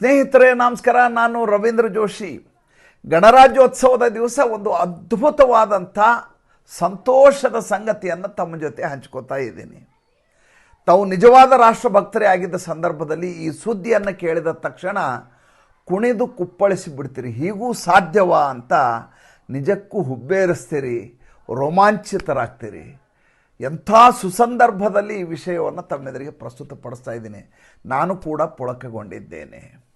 ಸ್ನೇಹಿತರೆ, ನಮಸ್ಕಾರ. ನಾನು ರವೀಂದ್ರ ಜೋಶಿ. ಗಣರಾಜ್ಯೋತ್ಸವದ ದಿವಸ ಒಂದು ಅದ್ಭುತವಾದಂಥ ಸಂತೋಷದ ಸಂಗತಿಯನ್ನು ತಮ್ಮ ಜೊತೆ ಹಂಚ್ಕೋತಾ ಇದ್ದೀನಿ. ತಾವು ನಿಜವಾದ ರಾಷ್ಟ್ರಭಕ್ತರೇ ಆಗಿದ್ದ ಸಂದರ್ಭದಲ್ಲಿ ಈ ಸುದ್ದಿಯನ್ನು ಕೇಳಿದ ತಕ್ಷಣ ಕುಣಿದು ಕುಪ್ಪಳಿಸಿ ಬಿಡ್ತೀರಿ. ಹೀಗೂ ಸಾಧ್ಯವಾ ಅಂತ ನಿಜಕ್ಕೂ ಹುಬ್ಬೇರಿಸ್ತೀರಿ, ರೋಮಾಂಚಿತರಾಗ್ತೀರಿ. ಎಂಥ ಸುಸಂದರ್ಭದಲ್ಲಿ ಈ ವಿಷಯವನ್ನು ತಮ್ಮೆದುರಿಗೆ ಪ್ರಸ್ತುತಪಡಿಸ್ತಾ ಇದ್ದೀನಿ. ನಾನು ಕೂಡ ಪುಳಕಗೊಂಡಿದ್ದೇನೆ.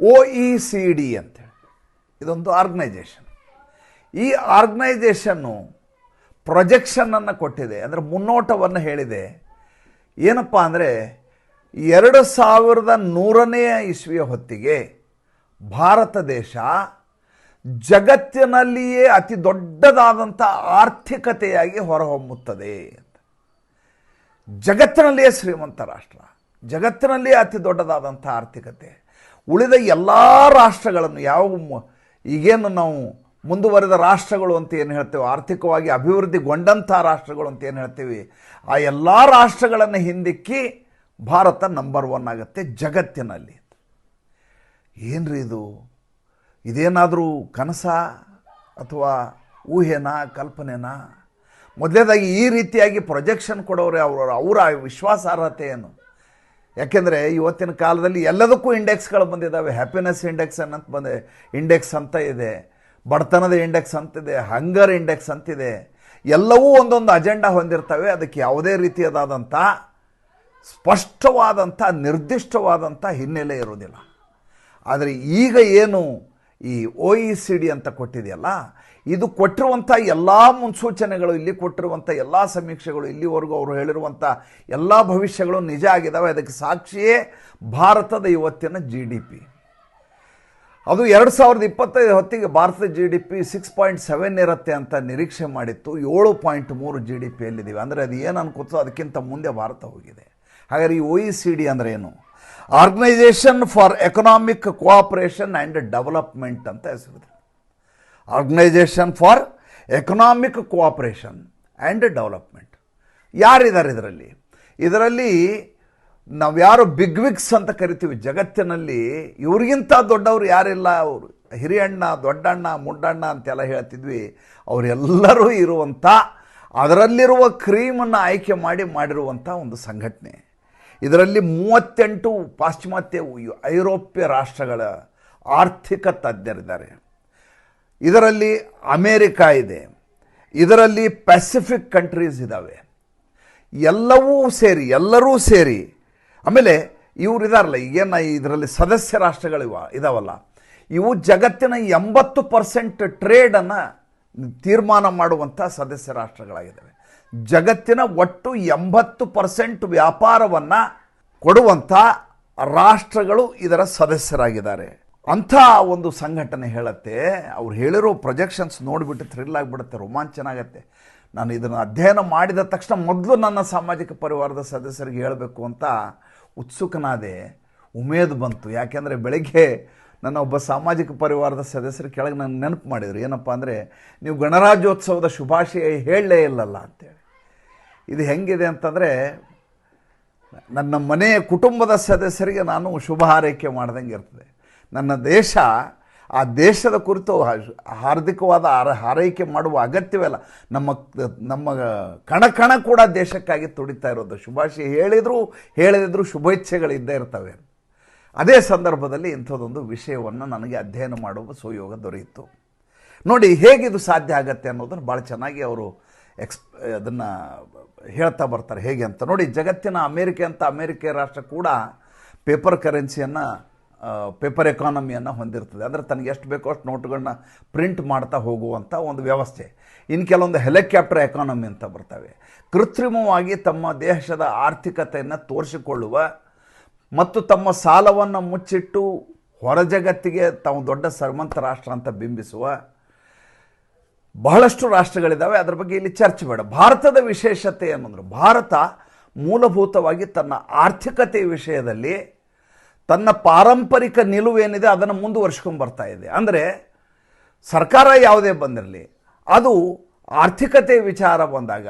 ಒ ಇ ಸಿ ಡಿ ಅಂತೇಳಿ ಇದೊಂದು ಆರ್ಗನೈಜೇಷನ್ ಈ ಆರ್ಗನೈಜೇಷನ್ನು ಪ್ರೊಜೆಕ್ಷನನ್ನು ಕೊಟ್ಟಿದೆ. ಅಂದರೆ ಮುನ್ನೋಟವನ್ನು ಹೇಳಿದೆ. ಏನಪ್ಪ ಅಂದರೆ, ಎರಡು ಸಾವಿರದ ನೂರನೆಯ ಇಸ್ವಿಯ ಹೊತ್ತಿಗೆ ಭಾರತ ದೇಶ ಜಗತ್ತಿನಲ್ಲಿಯೇ ಅತಿ ದೊಡ್ಡದಾದಂಥ ಆರ್ಥಿಕತೆಯಾಗಿ ಹೊರಹೊಮ್ಮುತ್ತದೆ ಅಂತ. ಜಗತ್ತಿನಲ್ಲಿಯೇ ಶ್ರೀಮಂತ ರಾಷ್ಟ್ರ. ಜಗತ್ತಿನಲ್ಲಿಯೇ ಅತಿ ದೊಡ್ಡದಾದಂಥ ಆರ್ಥಿಕತೆ. ಉಳಿದ ಎಲ್ಲ ರಾಷ್ಟ್ರಗಳನ್ನು ಯಾವ ಈಗೇನು ನಾವು ಮುಂದುವರೆದ ರಾಷ್ಟ್ರಗಳು ಅಂತ ಏನು ಹೇಳ್ತೇವೆ, ಆರ್ಥಿಕವಾಗಿ ಅಭಿವೃದ್ಧಿಗೊಂಡಂಥ ರಾಷ್ಟ್ರಗಳು ಅಂತ ಏನು ಹೇಳ್ತೀವಿ, ಆ ಎಲ್ಲ ರಾಷ್ಟ್ರಗಳನ್ನು ಹಿಂದಿಕ್ಕಿ ಭಾರತ ನಂಬರ್ ಒನ್ ಆಗುತ್ತೆ ಜಗತ್ತಿನಲ್ಲಿ. ಏನ್ರಿ ಇದು? ಇದೇನಾದರೂ ಕನಸ ಅಥವಾ ಊಹೆನಾ, ಕಲ್ಪನೆನಾ? ಮೊದಲೇದಾಗಿ ಈ ರೀತಿಯಾಗಿ ಪ್ರೊಜೆಕ್ಷನ್ ಕೊಡೋರೆ ಅವರ ಅವರ ವಿಶ್ವಾಸಾರ್ಹತೆ ಏನು? ಯಾಕೆಂದರೆ ಇವತ್ತಿನ ಕಾಲದಲ್ಲಿ ಎಲ್ಲದಕ್ಕೂ ಇಂಡೆಕ್ಸ್ಗಳು ಬಂದಿದ್ದಾವೆ ಹ್ಯಾಪಿನೆಸ್ ಇಂಡೆಕ್ಸ್ ಅನ್ನಂತ ಬಂದೆ ಇಂಡೆಕ್ಸ್ ಅಂತ ಇದೆ. ಬಡತನದ ಇಂಡೆಕ್ಸ್ ಅಂತಿದೆ ಹಂಗರ್ ಇಂಡೆಕ್ಸ್ ಅಂತಿದೆ ಎಲ್ಲವೂ ಒಂದೊಂದು ಅಜೆಂಡಾ ಹೊಂದಿರ್ತವೆ. ಅದಕ್ಕೆ ಯಾವುದೇ ರೀತಿಯದಾದಂಥ ಸ್ಪಷ್ಟವಾದಂಥ, ನಿರ್ದಿಷ್ಟವಾದಂಥ ಹಿನ್ನೆಲೆ ಇರೋದಿಲ್ಲ ಆದರೆ ಈಗ ಏನು ಈ ಒ ಇ ಸಿ ಡಿ ಅಂತ ಕೊಟ್ಟಿದೆಯಲ್ಲ ಇದು ಕೊಟ್ಟಿರುವಂಥ ಎಲ್ಲ ಮುನ್ಸೂಚನೆಗಳು, ಇಲ್ಲಿ ಕೊಟ್ಟಿರುವಂಥ ಎಲ್ಲ ಸಮೀಕ್ಷೆಗಳು, ಇಲ್ಲಿವರೆಗೂ ಅವರು ಹೇಳಿರುವಂಥ ಎಲ್ಲ ಭವಿಷ್ಯಗಳು ನಿಜ ಆಗಿದ್ದಾವೆ ಅದಕ್ಕೆ ಸಾಕ್ಷಿಯೇ ಭಾರತದ ಇವತ್ತಿನ ಜಿ ಡಿ ಪಿ ಅದು ಎರಡು ಸಾವಿರದ ಇಪ್ಪತ್ತೈದು ಹೊತ್ತಿಗೆ ಭಾರತದ G D P six point seven ಇರುತ್ತೆ ಅಂತ ನಿರೀಕ್ಷೆ ಮಾಡಿತ್ತು. ಏಳು ಪಾಯಿಂಟ್ ಮೂರು ಜಿ ಡಿ ಪಿಯಲ್ಲಿದ್ದೀವಿ ಅಂದರೆ ಅದು ಏನು ಅನ್ಕೋತೋ ಅದಕ್ಕಿಂತ ಮುಂದೆ ಭಾರತ ಹೋಗಿದೆ. ಹಾಗಾದರೆ ಈ ಒ ಇ ಸಿ ಡಿ ಅಂದರೆ ಏನು? Organisation for economic cooperation and development ಅಂತ ಹೆಸರಿದೆ. Organisation for economic cooperation and development ಯಾರಿದ್ದಾರೆ ಇದರಲ್ಲಿ? ಇದರಲ್ಲಿ ನಾವು ಯಾರು ಬಿಗ್ ವಿಗ್ಸ್ ಅಂತ ಕರಿತೀವಿ, ಜಗತ್ತಿನಲ್ಲಿ ಇವ್ರಿಗಿಂತ ದೊಡ್ಡವರು ಯಾರಿಲ್ಲ, ಅವರು ಹಿರಿಯಣ್ಣ, ದೊಡ್ಡಣ್ಣ, ಮುಡ್ಡಣ್ಣ ಅಂತೆಲ್ಲ ಹೇಳ್ತಿದ್ವಿ. ಅವರೆಲ್ಲರೂ ಇರುವಂಥ ಅದರಲ್ಲಿರುವ ಕ್ರೀಮನ್ನು ಆಯ್ಕೆ ಮಾಡಿ ಮಾಡಿರುವಂಥ ಒಂದು ಸಂಘಟನೆ. ಇದರಲ್ಲಿ ಮೂವತ್ತೆಂಟು ಪಾಶ್ಚಿಮಾತ್ಯ ಐರೋಪ್ಯ ರಾಷ್ಟ್ರಗಳ ಆರ್ಥಿಕ ತಜ್ಞರಿದ್ದಾರೆ. ಇದರಲ್ಲಿ ಅಮೇರಿಕಾ ಇದೆ. ಇದರಲ್ಲಿ ಪೆಸಿಫಿಕ್ ಕಂಟ್ರೀಸ್ ಇದ್ದಾವೆ ಎಲ್ಲವೂ ಸೇರಿ, ಎಲ್ಲರೂ ಸೇರಿ, ಆಮೇಲೆ ಇವರು ಇದಾರಲ್ಲ, ಈಗೇನು ಇದರಲ್ಲಿ ಸದಸ್ಯ ರಾಷ್ಟ್ರಗಳಿವ ಇದಾವಲ್ಲ. ಇವು ಜಗತ್ತಿನ ಎಂಬತ್ತು ಪರ್ಸೆಂಟ್ ಟ್ರೇಡನ್ನು ತೀರ್ಮಾನ ಮಾಡುವಂಥ ಸದಸ್ಯ ರಾಷ್ಟ್ರಗಳಾಗಿದ್ದಾವೆ ಜಗತ್ತಿನ ಒಟ್ಟು ಎಂಬತ್ತು ಪರ್ಸೆಂಟ್ ವ್ಯಾಪಾರವನ್ನು ಕೊಡುವಂಥ ರಾಷ್ಟ್ರಗಳು ಇದರ ಸದಸ್ಯರಾಗಿದ್ದಾರೆ. ಅಂಥ ಒಂದು ಸಂಘಟನೆ ಹೇಳುತ್ತೆ, ಅವ್ರು ಹೇಳಿರೋ ಪ್ರೊಜೆಕ್ಷನ್ಸ್ ನೋಡಿಬಿಟ್ಟು ಥ್ರಿಲ್ ಆಗಿಬಿಡುತ್ತೆ, ರೋಮಾಂಚನ ಆಗುತ್ತೆ. ನಾನು ಇದನ್ನು ಅಧ್ಯಯನ ಮಾಡಿದ ತಕ್ಷಣ ಮೊದಲು ನನ್ನ ಸಾಮಾಜಿಕ ಪರಿವಾರದ ಸದಸ್ಯರಿಗೆ ಹೇಳಬೇಕು ಅಂತ ಉತ್ಸುಕನಾದೆ ಉಮೇದು ಬಂತು. ಯಾಕೆಂದರೆ ಬೆಳಗ್ಗೆ ನನ್ನ ಒಬ್ಬ ಸಾಮಾಜಿಕ ಪರಿವಾರದ ಸದಸ್ಯರು ಕೆಳಗೆ ನನಗೆ ನೆನಪು ಮಾಡಿದರು, ಏನಪ್ಪ ಅಂದರೆ, ನೀವು ಗಣರಾಜ್ಯೋತ್ಸವದ ಶುಭಾಶಯ ಹೇಳಲೇ ಇಲ್ಲಲ್ಲ ಅಂತೇಳಿ. ಇದು ಹೆಂಗಿದೆ ಅಂತಂದರೆ, ನನ್ನ ಮನೆಯ ಕುಟುಂಬದ ಸದಸ್ಯರಿಗೆ ನಾನು ಶುಭ ಹಾರೈಕೆ ಮಾಡ್ದಂಗೆ ಇರ್ತದೆ. ನನ್ನ ದೇಶ, ಆ ದೇಶದ ಕುರಿತು ಹಾರ್ದಿಕವಾದ ಹಾರ ಹಾರೈಕೆ ಮಾಡುವ ಅಗತ್ಯವಿಲ್ಲ ನಮ್ಮ ನಮ್ಮ ಕಣ ಕಣ ಕೂಡ ದೇಶಕ್ಕಾಗಿ ತುಡಿತಾ ಇರೋದು. ಶುಭಾಶಯ ಹೇಳಿದರೂ ಹೇಳದಿದ್ರೂ ಶುಭೇಚ್ಛೆಗಳು ಇದ್ದೇ ಇರ್ತವೆ. ಅದೇ ಸಂದರ್ಭದಲ್ಲಿ ಇಂಥದ್ದೊಂದು ವಿಷಯವನ್ನು ನನಗೆ ಅಧ್ಯಯನ ಮಾಡುವ ಸುಯೋಗ ದೊರೆಯಿತು. ನೋಡಿ, ಹೇಗಿದು ಸಾಧ್ಯ ಆಗತ್ತೆ ಅನ್ನೋದನ್ನು ಭಾಳ ಚೆನ್ನಾಗಿ ಅವರು ಎಕ್ಸ್, ಅದನ್ನು ಹೇಳ್ತಾ ಬರ್ತಾರೆ. ಹೇಗೆ ಅಂತ ನೋಡಿ, ಜಗತ್ತಿನ ಅಮೇರಿಕೆ ಅಂತ ಅಮೇರಿಕೆ ರಾಷ್ಟ್ರ ಕೂಡ ಪೇಪರ್ ಕರೆನ್ಸಿಯನ್ನು ಪೇಪರ್ ಎಕಾನಮಿಯನ್ನು ಹೊಂದಿರ್ತದೆ. ಅಂದರೆ ತನಗೆ ಎಷ್ಟು ಬೇಕೋ ಅಷ್ಟು ನೋಟುಗಳನ್ನ ಪ್ರಿಂಟ್ ಮಾಡ್ತಾ ಹೋಗುವಂಥ ಒಂದು ವ್ಯವಸ್ಥೆ. ಇನ್ನು ಕೆಲವೊಂದು ಹೆಲಿಕಾಪ್ಟರ್ ಎಕಾನಮಿ ಅಂತ ಬರ್ತವೆ. ಕೃತ್ರಿಮವಾಗಿ ತಮ್ಮ ದೇಶದ ಆರ್ಥಿಕತೆಯನ್ನು ತೋರಿಸಿಕೊಳ್ಳುವ ಮತ್ತು ತಮ್ಮ ಸಾಲವನ್ನು ಮುಚ್ಚಿಟ್ಟು ಹೊರ ಜಗತ್ತಿಗೆ ತಾವು ದೊಡ್ಡ ಶ್ರೀಮಂತ ರಾಷ್ಟ್ರ ಅಂತ ಬಿಂಬಿಸುವ ಬಹಳಷ್ಟು ರಾಷ್ಟ್ರಗಳಿದ್ದಾವೆ ಅದರ ಬಗ್ಗೆ ಇಲ್ಲಿ ಚರ್ಚೆ ಬೇಡ. ಭಾರತದ ವಿಶೇಷತೆ ಏನಂದ್ರೆ, ಭಾರತ ಮೂಲಭೂತವಾಗಿ ತನ್ನ ಆರ್ಥಿಕತೆ ವಿಷಯದಲ್ಲಿ ತನ್ನ ಪಾರಂಪರಿಕ ನಿಲುವೇನಿದೆ ಅದನ್ನು ಮುಂದುವರ್ಸ್ಕೊಂಡು ಬರ್ತಾ ಇದೆ. ಅಂದರೆ ಸರ್ಕಾರ ಯಾವುದೇ ಬಂದಿರಲಿ, ಅದು ಆರ್ಥಿಕತೆ ವಿಚಾರ ಬಂದಾಗ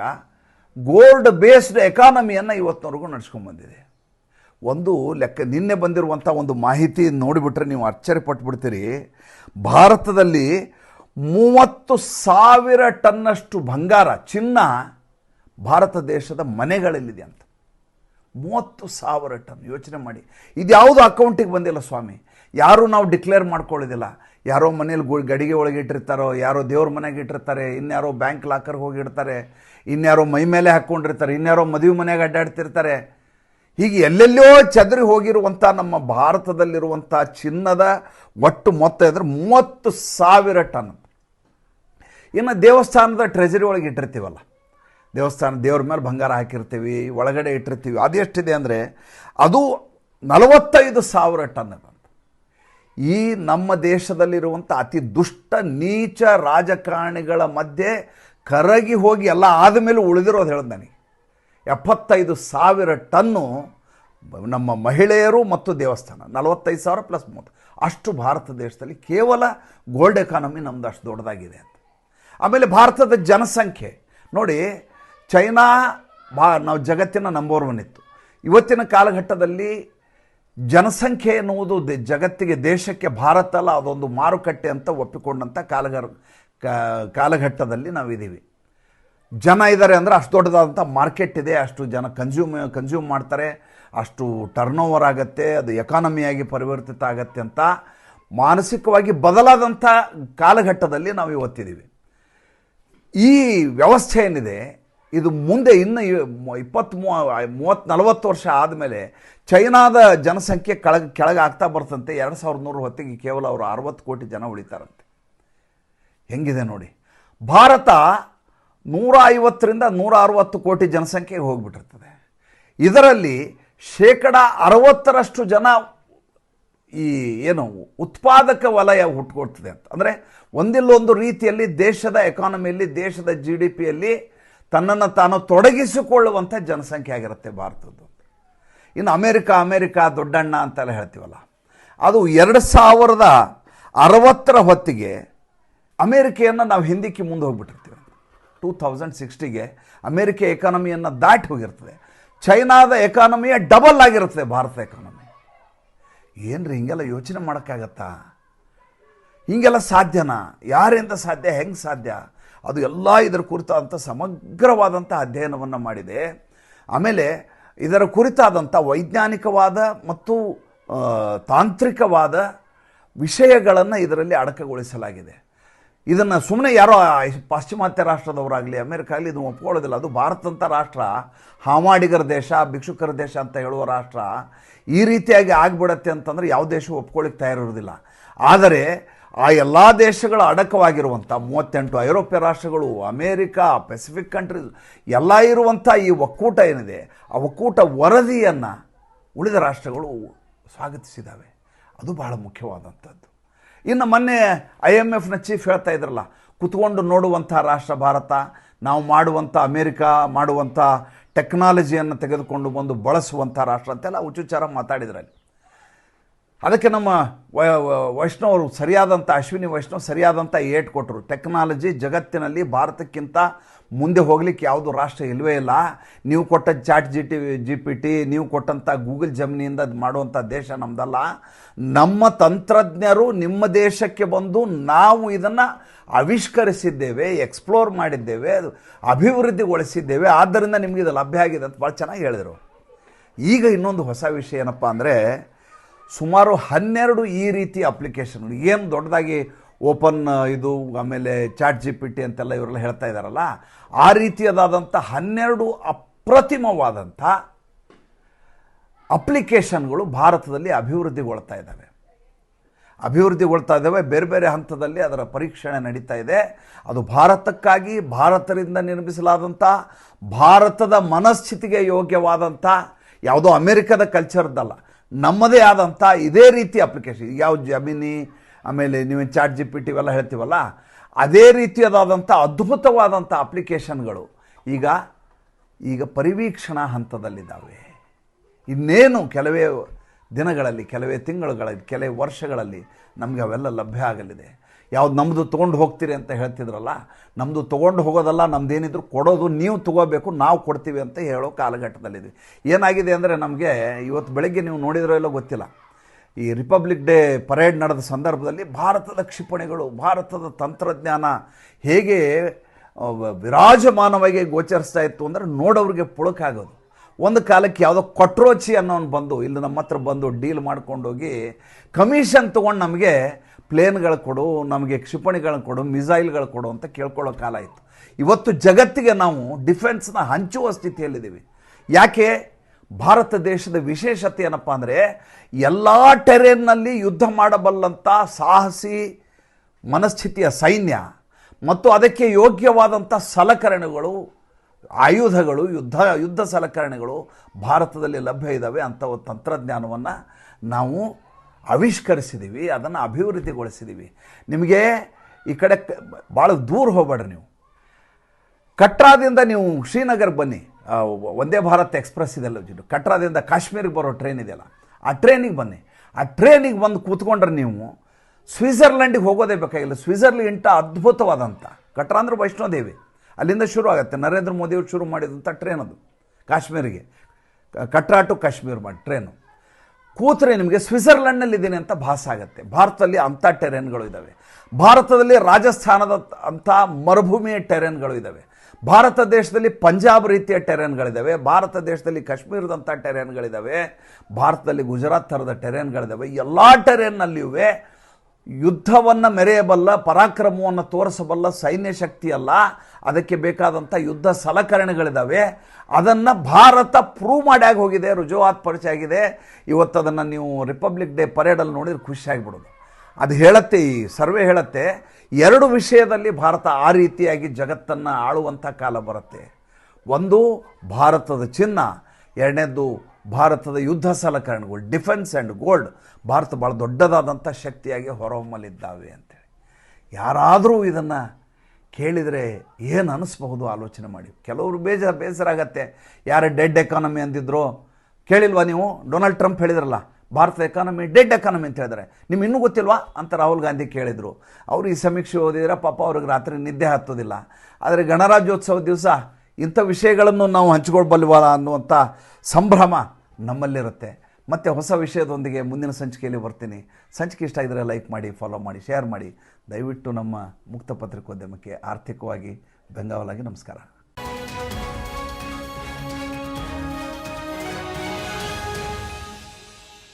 ಗೋಲ್ಡ್ ಬೇಸ್ಡ್ ಎಕಾನಮಿಯನ್ನು ಇವತ್ತಿನವರೆಗೂ ನಡೆಸ್ಕೊಂಡು ಬಂದಿದೆ. ಒಂದು ಲೆಕ್ಕ, ನಿನ್ನೆ ಬಂದಿರುವಂಥ ಒಂದು ಮಾಹಿತಿ ನೋಡಿಬಿಟ್ರೆ ನೀವು ಆಶ್ಚರ್ಯಪಟ್ಬಿಡ್ತೀರಿ. ಭಾರತದಲ್ಲಿ ಮೂವತ್ತು ಸಾವಿರ ಟನ್ನಷ್ಟು ಬಂಗಾರ ಚಿನ್ನ ಭಾರತ ದೇಶದ ಮನೆಗಳಲ್ಲಿದೆ ಅಂತ. ಮೂವತ್ತು ಸಾವಿರ ಟನ್. ಯೋಚನೆ ಮಾಡಿ. ಇದ್ಯಾವುದು ಅಕೌಂಟಿಗೆ ಬಂದಿಲ್ಲ ಸ್ವಾಮಿ. ಯಾರೂ ನಾವು ಡಿಕ್ಲೇರ್ ಮಾಡ್ಕೊಳ್ಳೋದಿಲ್ಲ. ಯಾರೋ ಮನೇಲಿ ಗು, ಗಡಿಗೆ ಒಳಗೆ ಇಟ್ಟಿರ್ತಾರೋ, ಯಾರೋ ದೇವ್ರ ಮನೆಗೆ ಇಟ್ಟಿರ್ತಾರೆ, ಇನ್ಯಾರೋ ಬ್ಯಾಂಕ್ ಲಾಕರ್ಗೆ ಹೋಗಿ ಇಡ್ತಾರೆ, ಇನ್ಯಾರೋ ಮೈ ಮೇಲೆ ಹಾಕ್ಕೊಂಡಿರ್ತಾರೆ ಇನ್ಯಾರೋ ಮದುವೆ ಮನೆಗೆ ಅಡ್ಡಾಡ್ತಿರ್ತಾರೆ. ಹೀಗೆ ಎಲ್ಲೆಲ್ಲೋ ಚದರಿ ಹೋಗಿರುವಂಥ ನಮ್ಮ ಭಾರತದಲ್ಲಿರುವಂಥ ಚಿನ್ನದ ಒಟ್ಟು ಮೊತ್ತ ಇದ್ರೆ ಮೂವತ್ತು ಸಾವಿರ ಟನ್. ಇನ್ನು ದೇವಸ್ಥಾನದ ಟ್ರೆಜರಿ ಒಳಗೆ ಇಟ್ಟಿರ್ತೀವಲ್ಲ. ದೇವಸ್ಥಾನ ದೇವ್ರ ಮೇಲೆ ಬಂಗಾರ ಹಾಕಿರ್ತೀವಿ, ಒಳಗಡೆ ಇಟ್ಟಿರ್ತೀವಿ. ಅದೆಷ್ಟಿದೆ ಅಂದರೆ, ಅದು ನಲವತ್ತೈದು ಸಾವಿರ ಟನ್ ಅಂತ ಈ ನಮ್ಮ ದೇಶದಲ್ಲಿರುವಂಥ ಅತಿ ದುಷ್ಟ, ನೀಚ ರಾಜಕಾರಣಿಗಳ ಮಧ್ಯೆ ಕರಗಿ ಹೋಗಿ ಎಲ್ಲ ಆದಮೇಲೆ ಉಳಿದಿರೋದು ಹೇಳೋದು ನನಗೆ ಎಪ್ಪತ್ತೈದು ಸಾವಿರ ಟನ್ನು ನಮ್ಮ ಮಹಿಳೆಯರು ಮತ್ತು ದೇವಸ್ಥಾನ, ನಲವತ್ತೈದು ಸಾವಿರ ಪ್ಲಸ್ ಮೂವತ್ತು. ಅಷ್ಟು ಭಾರತ ದೇಶದಲ್ಲಿ ಕೇವಲ ಗೋಲ್ಡ್ ಎಕಾನಮಿ ನಮ್ದು ಅಷ್ಟು ದೊಡ್ಡದಾಗಿದೆ ಅಂತ. ಆಮೇಲೆ ಭಾರತದ ಜನಸಂಖ್ಯೆ. ನೋಡಿ ಚೈನಾ ಬಾ, ನಾವು ಜಗತ್ತಿನ ನಂಬರ್ ಒನ್ ಇತ್ತು. ಇವತ್ತಿನ ಕಾಲಘಟ್ಟದಲ್ಲಿ ಜನಸಂಖ್ಯೆ ಎನ್ನುವುದು ಜಗತ್ತಿಗೆ, ದೇಶಕ್ಕೆ ಭಾರತ ಅಲ್ಲ, ಅದೊಂದು ಮಾರುಕಟ್ಟೆ ಅಂತ ಒಪ್ಪಿಕೊಂಡಂಥ ಕಾಲಘ ಕಾಲಘಟ್ಟದಲ್ಲಿ ನಾವಿದ್ದೀವಿ. ಜನ ಇದ್ದಾರೆ ಅಂದರೆ ಅಷ್ಟು ದೊಡ್ಡದಾದಂಥ ಮಾರ್ಕೆಟ್ ಇದೆ, ಅಷ್ಟು ಜನ ಕನ್ಸ್ಯೂಮ್ ಕನ್ಸ್ಯೂಮ್ ಮಾಡ್ತಾರೆ, ಅಷ್ಟು ಟರ್ನ್ ಓವರ್ ಆಗುತ್ತೆ, ಅದು ಎಕಾನಮಿಯಾಗಿ ಪರಿವರ್ತಿತ ಆಗತ್ತೆ ಅಂತ ಮಾನಸಿಕವಾಗಿ ಬದಲಾದಂಥ ಕಾಲಘಟ್ಟದಲ್ಲಿ ನಾವು ಇವತ್ತಿದ್ದೀವಿ ಈ ವ್ಯವಸ್ಥೆ ಏನಿದೆ ಇದು ಮುಂದೆ ಇನ್ನು ಇಪ್ಪತ್ತು ಮೂವತ್ತು ನಲವತ್ತು ವರ್ಷ ಆದಮೇಲೆ ಚೈನಾದ ಜನಸಂಖ್ಯೆ ಕೆಳಗೆ ಕೆಳಗೆ ಆಗ್ತಾ ಬರ್ತಂತೆ. ಎರಡು ಸಾವಿರದ ನೂರು ಹೊತ್ತಿಗೆ ಕೇವಲ ಅವರು ಅರವತ್ತು ಕೋಟಿ ಜನ ಉಳಿತಾರಂತೆ. ಹೆಂಗಿದೆ ನೋಡಿ. ಭಾರತ ನೂರ ಐವತ್ತರಿಂದ ನೂರ ಅರವತ್ತು ಕೋಟಿ ಜನಸಂಖ್ಯೆಗೆ ಹೋಗ್ಬಿಟ್ಟಿರ್ತದೆ. ಇದರಲ್ಲಿ ಶೇಕಡ ಅರವತ್ತರಷ್ಟು ಜನ ಈ ಏನು ಉತ್ಪಾದಕ ವಲಯ ಹುಟ್ಕೊಡ್ತದೆ ಅಂತ. ಅಂದರೆ ಒಂದಿಲ್ಲೊಂದು ರೀತಿಯಲ್ಲಿ ದೇಶದ ಎಕಾನಮಿಯಲ್ಲಿ ದೇಶದ ಜಿ ಡಿ ಪಿಯಲ್ಲಿ ತನ್ನನ್ನು ತಾನು ತೊಡಗಿಸಿಕೊಳ್ಳುವಂಥ ಜನಸಂಖ್ಯೆ ಆಗಿರುತ್ತೆ ಭಾರತದ್ದು. ಇನ್ನು ಅಮೇರಿಕ, ಅಮೇರಿಕಾ ದೊಡ್ಡಣ್ಣ ಅಂತೆಲ್ಲ ಹೇಳ್ತೀವಲ್ಲ. ಅದು ಎರಡು ಸಾವಿರದ ಅರವತ್ತರ ಹೊತ್ತಿಗೆ ಅಮೇರಿಕೆಯನ್ನು ನಾವು ಹಿಂದಿಕ್ಕಿ ಮುಂದೆ ಹೋಗ್ಬಿಟ್ಟಿರ್ತೀವಿ. ಟೂ ತೌಸಂಡ್ ಸಿಕ್ಸ್ಟಿಗೆ ಅಮೇರಿಕ ಎಕಾನಮಿಯನ್ನು ದಾಟಿ ಹೋಗಿರ್ತದೆ. ಚೈನಾದ ಎಕಾನಮಿಯ ಡಬಲ್ ಆಗಿರುತ್ತೆ ಭಾರತ ಎಕಾನಮಿ ಏನ್ರಿ ಹೀಗೆಲ್ಲ ಯೋಚನೆ ಮಾಡೋಕ್ಕಾಗತ್ತಾ? ಹೀಗೆಲ್ಲ ಸಾಧ್ಯನಾ? ಯಾರಿಂದ ಸಾಧ್ಯ? ಹೆಂಗೆ ಸಾಧ್ಯ? ಅದು ಎಲ್ಲ ಇದರ ಕುರಿತಾದಂಥ ಸಮಗ್ರವಾದಂಥ ಅಧ್ಯಯನವನ್ನು ಮಾಡಿದೆ. ಆಮೇಲೆ ಇದರ ಕುರಿತಾದಂಥ ವೈಜ್ಞಾನಿಕವಾದ ಮತ್ತು ತಾಂತ್ರಿಕವಾದ ವಿಷಯಗಳನ್ನು ಇದರಲ್ಲಿ ಅಡಕಗೊಳಿಸಲಾಗಿದೆ. ಇದನ್ನು ಸುಮ್ಮನೆ ಯಾರೋ ಪಾಶ್ಚಿಮಾತ್ಯ ರಾಷ್ಟ್ರದವರಾಗಲಿ ಅಮೇರಿಕಾಗಲಿ ಇದನ್ನು ಒಪ್ಕೊಳ್ಳೋದಿಲ್ಲ. ಅದು ಭಾರತದಂಥ ರಾಷ್ಟ್ರ. ಹಾಮಾಡಿಗರ ದೇಶ, ಭಿಕ್ಷುಕರ ದೇಶ ಅಂತ ಹೇಳುವ ರಾಷ್ಟ್ರ. ಈ ರೀತಿಯಾಗಿ ಆಗಿಬಿಡತ್ತೆ ಅಂತಂದರೆ ಯಾವ ದೇಶ ಒಪ್ಕೊಳ್ಳಿಕ್ಕೆ ತಯಾರಿರೋದಿಲ್ಲ. ಆದರೆ ಆ ಎಲ್ಲ ದೇಶಗಳ ಅಡಕವಾಗಿರುವಂಥ ಮೂವತ್ತೆಂಟು ಐರೋಪ್ಯ ರಾಷ್ಟ್ರಗಳು, ಅಮೇರಿಕಾ ಪೆಸಿಫಿಕ್ ಕಂಟ್ರೀಸ್ ಎಲ್ಲ ಇರುವಂಥ ಈ ಒಕ್ಕೂಟ ಏನಿದೆ, ಆ ಒಕ್ಕೂಟ ವರದಿಯನ್ನು ಉಳಿದ ರಾಷ್ಟ್ರಗಳು ಸ್ವಾಗತಿಸಿದ್ದಾವೆ ಅದು ಬಹಳ ಮುಖ್ಯವಾದಂಥದ್ದು. ಇನ್ನು ಮೊನ್ನೆ ಐ ಎಂ ಎಫ್ನ ಚೀಫ್ ಹೇಳ್ತಾ ಇದ್ರಲ್ಲ, ಕುತ್ಕೊಂಡು ನೋಡುವಂಥ ರಾಷ್ಟ್ರ ಭಾರತ, ನಾವು ಮಾಡುವಂಥ ಅಮೇರಿಕಾ, ಮಾಡುವಂಥ ಟೆಕ್ನಾಲಜಿಯನ್ನು ತೆಗೆದುಕೊಂಡು ಬಂದು ಬಳಸುವಂಥ ರಾಷ್ಟ್ರ ಅಂತೆಲ್ಲ ಉಚುಚಾರ ಮಾತಾಡಿದ್ರಲ್ಲಿ. ಅದಕ್ಕೆ ನಮ್ಮ ವೈಷ್ಣವರು ಸರಿಯಾದಂಥ, ಅಶ್ವಿನಿ ವೈಷ್ಣವ್ ಸರಿಯಾದಂಥ ಏಟ್ ಕೊಟ್ಟರು. ಟೆಕ್ನಾಲಜಿ ಜಗತ್ತಿನಲ್ಲಿ ಭಾರತಕ್ಕಿಂತ ಮುಂದೆ ಹೋಗ್ಲಿಕ್ಕೆ ಯಾವುದು ರಾಷ್ಟ್ರ ಇಲ್ಲವೇ ಇಲ್ಲ. ನೀವು ಕೊಟ್ಟ chat G T G P T ನೀವು ಕೊಟ್ಟಂಥ ಗೂಗಲ್ ಜಮ್ನಿಯಿಂದ ಅದು ಮಾಡುವಂಥ ದೇಶ ನಮ್ಮದಲ್ಲ ನಮ್ಮ ತಂತ್ರಜ್ಞರು ನಿಮ್ಮ ದೇಶಕ್ಕೆ ಬಂದು ನಾವು ಇದನ್ನು ಆವಿಷ್ಕರಿಸಿದ್ದೇವೆ ಎಕ್ಸ್ಪ್ಲೋರ್ ಮಾಡಿದ್ದೇವೆ, ಅದು ಅಭಿವೃದ್ಧಿಗೊಳಿಸಿದ್ದೇವೆ. ಆದ್ದರಿಂದ ನಿಮಗೆ ಇದು ಲಭ್ಯ ಆಗಿದೆ ಅಂತ ಭಾಳ ಚೆನ್ನಾಗಿ ಹೇಳಿದರು. ಈಗ ಇನ್ನೊಂದು ಹೊಸ ವಿಷಯ ಏನಪ್ಪ ಅಂದರೆ ಸುಮಾರು ಹನ್ನೆರಡು ಈ ರೀತಿ ಅಪ್ಲಿಕೇಶನ್ಗಳು ಏನು ದೊಡ್ಡದಾಗಿ ಓಪನ್ ಇದು ಆಮೇಲೆ ಚಾಟ್ ಜಿ ಪಿ ಟಿ ಅಂತೆಲ್ಲ ಇವರೆಲ್ಲ ಹೇಳ್ತಾ ಇದ್ದಾರಲ್ಲ ಆ ರೀತಿಯದಾದಂಥ ಹನ್ನೆರಡು ಅಪ್ರತಿಮವಾದಂಥ ಅಪ್ಲಿಕೇಶನ್ಗಳು ಭಾರತದಲ್ಲಿ ಅಭಿವೃದ್ಧಿಗೊಳ್ತಾ ಇದ್ದಾವೆ ಅಭಿವೃದ್ಧಿಗೊಳ್ತಾ ಇದ್ದಾವೆ ಬೇರೆ ಬೇರೆ ಹಂತದಲ್ಲಿ ಅದರ ಪರೀಕ್ಷಣೆ ನಡೀತಾ ಇದೆ. ಅದು ಭಾರತಕ್ಕಾಗಿ, ಭಾರತದಿಂದ ನಿರ್ಮಿಸಲಾದಂಥ ಭಾರತದ ಮನಸ್ಥಿತಿಗೆ ಯೋಗ್ಯವಾದಂಥ ಯಾವುದೋ ಅಮೆರಿಕದ ಕಲ್ಚರ್ದಲ್ಲ ನಮ್ಮದೇ ಆದಂಥ ಇದೇ ರೀತಿ ಅಪ್ಲಿಕೇಶನ್ ಯಾವ ಜಮಿನಿ ಆಮೇಲೆ ನೀವು ಚಾಟ್ ಜಿ ಪಿ ಟಿ ಇವೆಲ್ಲ ಹೇಳ್ತೀವಲ್ಲ, ಅದೇ ರೀತಿಯಾದಂಥ ಅದ್ಭುತವಾದಂಥ ಅಪ್ಲಿಕೇಶನ್ಗಳು ಈಗ ಈಗ ಪರಿವೀಕ್ಷಣಾ ಹಂತದಲ್ಲಿದ್ದಾವೆ. ಇನ್ನೇನು ಕೆಲವೇ ದಿನಗಳಲ್ಲಿ, ಕೆಲವೇ ತಿಂಗಳುಗಳಲ್ಲಿ, ಕೆಲವೇ ವರ್ಷಗಳಲ್ಲಿ ನಮಗೆ ಅವೆಲ್ಲ ಲಭ್ಯ ಆಗಲಿದೆ. ಯಾವ್ದು ನಮ್ಮದು ತೊಗೊಂಡು ಹೋಗ್ತೀರಿ ಅಂತ ಹೇಳ್ತಿದ್ರಲ್ಲ ನಮ್ಮದು ತೊಗೊಂಡು ಹೋಗೋದಲ್ಲ, ನಮ್ದೇನಿದ್ರು ಕೊಡೋದು ನೀವು ತೊಗೋಬೇಕು, ನಾವು ಕೊಡ್ತೀವಿ ಅಂತ ಹೇಳೋ ಕಾಲಘಟ್ಟದಲ್ಲಿದ್ವಿ ಏನಾಗಿದೆ ಅಂದರೆ ನಮಗೆ ಇವತ್ತು ಬೆಳಗ್ಗೆ ನೀವು ನೋಡಿದ್ರೋ ಇಲ್ಲೋ ಗೊತ್ತಿಲ್ಲ. ಈ ರಿಪಬ್ಲಿಕ್ ಡೇ ಪರೇಡ್ ನಡೆದ ಸಂದರ್ಭದಲ್ಲಿ ಭಾರತದ ಕ್ಷಿಪಣಿಗಳು, ಭಾರತದ ತಂತ್ರಜ್ಞಾನ ಹೇಗೆ ವಿರಾಜಮಾನವಾಗಿ ಗೋಚರಿಸ್ತಾ ಇತ್ತು ಅಂದರೆ ನೋಡೋರಿಗೆ ಪುಳಕಾಗೋದು. ಒಂದು ಕಾಲಕ್ಕೆ ಯಾವುದೋ ಕೊಟ್ರೋಚಿ ಅನ್ನೋನು ಬಂದು, ಇಲ್ಲಿ ನಮ್ಮ ಹತ್ರ ಬಂದು ಡೀಲ್ ಮಾಡ್ಕೊಂಡೋಗಿ ಕಮಿಷನ್ ತೊಗೊಂಡು ನಮಗೆ ಪ್ಲೇನ್ಗಳು ಕೊಡು, ನಮಗೆ ಕ್ಷಿಪಣಿಗಳನ್ನು ಕೊಡು, ಮಿಸೈಲ್ಗಳು ಕೊಡು ಅಂತ ಕೇಳ್ಕೊಳ್ಳೋ ಕಾಲ ಇತ್ತು. ಇವತ್ತು ಜಗತ್ತಿಗೆ ನಾವು ಡಿಫೆನ್ಸ್ನ ಹಂಚುವ ಸ್ಥಿತಿಯಲ್ಲಿದ್ದೀವಿ. ಯಾಕೆ? ಭಾರತ ದೇಶದ ವಿಶೇಷತೆ ಏನಪ್ಪ ಅಂದರೆ, ಎಲ್ಲ ಟೆರೇನ್ನಲ್ಲಿ ಯುದ್ಧ ಮಾಡಬಲ್ಲಂಥ ಸಾಹಸಿ, ಮನಸ್ಥಿತಿಯ ಸೈನ್ಯ, ಮತ್ತು ಅದಕ್ಕೆ ಯೋಗ್ಯವಾದಂಥ ಸಲಕರಣೆಗಳು, ಆಯುಧಗಳು, ಯುದ್ಧ ಯುದ್ಧ ಸಲಕರಣೆಗಳು ಭಾರತದಲ್ಲಿ ಲಭ್ಯ ಇದ್ದಾವೆ ಅಂಥ ತಂತ್ರಜ್ಞಾನವನ್ನು ನಾವು ಆವಿಷ್ಕರಿಸಿದ್ದೀವಿ ಅದನ್ನು ಅಭಿವೃದ್ಧಿಗೊಳಿಸಿದ್ದೀವಿ ನಿಮಗೆ ಈ ಕಡೆ ಭಾಳ ದೂರ ಹೋಗ್ಬೇಡ್ರಿ ನೀವು. ಕಟ್ರಾದಿಂದ ನೀವು ಶ್ರೀನಗರ್ಗೆ ಬನ್ನಿ. ಒಂದೇ ಭಾರತ್ ಎಕ್ಸ್ಪ್ರೆಸ್ ಇದೆಲ್ಲ ಕಟ್ರಾದಿಂದ ಕಾಶ್ಮೀರಿಗೆ ಬರೋ ಟ್ರೈನ್ ಇದೆಯಲ್ಲ, ಆ ಟ್ರೈನಿಗೆ ಬನ್ನಿ. ಆ ಟ್ರೈನಿಗೆ ಬಂದು ಕೂತ್ಕೊಂಡ್ರೆ ನೀವು ಸ್ವಿಟ್ಜರ್ಲೆಂಡಿಗೆ ಹೋಗೋದೇ ಬೇಕಾಗಿಲ್ಲ. ಸ್ವಿಟ್ಜರ್ಲೆಂಡ್ ಅದ್ಭುತವಾದಂಥ, ಕಟ್ರಾ ಅಂದ್ರೆ ವೈಷ್ಣೋದೇವಿ. ಅಲ್ಲಿಂದ ಶುರು ಆಗುತ್ತೆ. ನರೇಂದ್ರ ಮೋದಿಯವರು ಶುರು ಮಾಡಿದಂಥ ಟ್ರೈನ್ ಅದು. ಕಾಶ್ಮೀರಿಗೆ. ಕಟ್ರಾ ಟು ಕಾಶ್ಮೀರ್ ಮಾಡಿ ಟ್ರೈನು. ಕೂತ್ರೆ ನಿಮಗೆ ಸ್ವಿಟ್ಜರ್ಲೆಂಡ್ನಲ್ಲಿ ಇದ್ದೀನಿ ಅಂತ ಭಾಸ ಆಗುತ್ತೆ. ಭಾರತದಲ್ಲಿ ಅಂಥ ಟೆರೆನ್ಗಳು ಇದ್ದಾವೆ ಭಾರತದಲ್ಲಿ ರಾಜಸ್ಥಾನದ ಅಂಥ ಮರುಭೂಮಿಯ ಟೆರೆನ್ಗಳು ಇದ್ದಾವೆ ಭಾರತ ದೇಶದಲ್ಲಿ ಪಂಜಾಬ್ ರೀತಿಯ ಟೆರೆನ್ಗಳಿದ್ದಾವೆ ಭಾರತ ದೇಶದಲ್ಲಿ ಕಾಶ್ಮೀರದಂಥ ಟೆರೆನ್ಗಳಿದ್ದಾವೆ ಭಾರತದಲ್ಲಿ ಗುಜರಾತ್ ಥರದ ಟೆರೆನ್ಗಳಿದ್ದಾವೆ ಎಲ್ಲ ಟೆರೇನ್ನಲ್ಲಿಯೂ ಯುದ್ಧವನ್ನು ಮೆರೆಯಬಲ್ಲ, ಪರಾಕ್ರಮವನ್ನು ತೋರಿಸಬಲ್ಲ ಸೈನ್ಯ ಶಕ್ತಿಯಲ್ಲ ಅದಕ್ಕೆ ಬೇಕಾದಂಥ ಯುದ್ಧ ಸಲಕರಣೆಗಳಿದ್ದಾವೆ ಅದನ್ನು ಭಾರತ ಪ್ರೂವ್ ಮಾಡ್ಯಾಗ ಹೋಗಿದೆ ರುಜುವಾತ್ ಪರಿಚಯ ಆಗಿದೆ. ಇವತ್ತು ಅದನ್ನು ನೀವು ರಿಪಬ್ಲಿಕ್ ಡೇ ಪರೇಡಲ್ಲಿ ನೋಡಿದ್ರೆ ಖುಷಿಯಾಗಿಬಿಡೋದು ಅದು ಹೇಳುತ್ತೆ, ಈ ಸರ್ವೆ ಹೇಳುತ್ತೆ, ಎರಡು ವಿಷಯದಲ್ಲಿ ಭಾರತ ಆ ರೀತಿಯಾಗಿ ಜಗತ್ತನ್ನು ಆಳುವಂಥ ಕಾಲ ಬರುತ್ತೆ. ಒಂದು, ಭಾರತದ ಚಿನ್ನ, ಎರಡನೇದ್ದು ಭಾರತದ ಯುದ್ಧ ಸಲಕರಣೆಗಳು, ಡಿಫೆನ್ಸ್ ಆ್ಯಂಡ್ ಗೋಲ್ಡ್, ಭಾರತ ಭಾಳ ದೊಡ್ಡದಾದಂಥ ಶಕ್ತಿಯಾಗಿ ಹೊರಹೊಮ್ಮಲಿದ್ದಾವೆ ಅಂತೇಳಿ. ಯಾರಾದರೂ ಇದನ್ನು ಕೇಳಿದರೆ ಏನು ಅನಿಸ್ಬಹುದು ಆಲೋಚನೆ ಮಾಡಿ. ಕೆಲವರು ಬೇಜ ಬೇಸರ ಆಗತ್ತೆ ಯಾರು ಡೆಡ್ ಎಕಾನಮಿ ಅಂದಿದ್ರು, ಕೇಳಿಲ್ವಾ ನೀವು? ಡೊನಾಲ್ಡ್ ಟ್ರಂಪ್ ಹೇಳಿದ್ರಲ್ಲ, ಭಾರತ ಎಕಾನಮಿ ಡೆಡ್ ಎಕಾನಮಿ ಅಂತ ಹೇಳಿದ್ರೆ. ನಿಮ್ಗೆ ಇನ್ನೂ ಗೊತ್ತಿಲ್ವಾ? ಅಂತ ರಾಹುಲ್ ಗಾಂಧಿ ಕೇಳಿದರು. ಅವರು ಈ ಸಮೀಕ್ಷೆ ಓದಿದ್ರೆ ಪಾಪ ಅವ್ರಿಗೆ ರಾತ್ರಿ ನಿದ್ದೆ ಹತ್ತೋದಿಲ್ಲ. ಆದರೆ ಗಣರಾಜ್ಯೋತ್ಸವ ದಿವಸ ಇಂಥ ವಿಷಯಗಳನ್ನು ನಾವು ಹಂಚಿಕೊಳ್ಬಲ್ವಲ್ಲ ಅನ್ನುವಂಥ ಸಂಭ್ರಮ ನಮ್ಮಲ್ಲಿರುತ್ತೆ. ಮತ್ತು ಹೊಸ ವಿಷಯದೊಂದಿಗೆ ಮುಂದಿನ ಸಂಚಿಕೆಯಲ್ಲಿ ಬರ್ತೀನಿ. ಸಂಚಿಕೆ ಇಷ್ಟ ಇದ್ದರೆ ಲೈಕ್ ಮಾಡಿ ಫಾಲೋ ಮಾಡಿ ಶೇರ್ ಮಾಡಿ. ದಯವಿಟ್ಟು ನಮ್ಮ ಮುಕ್ತ ಪತ್ರಿಕೋದ್ಯಮಕ್ಕೆ ಆರ್ಥಿಕವಾಗಿ ಬೆಂಗಾವಲಾಗಿ ನಮಸ್ಕಾರ.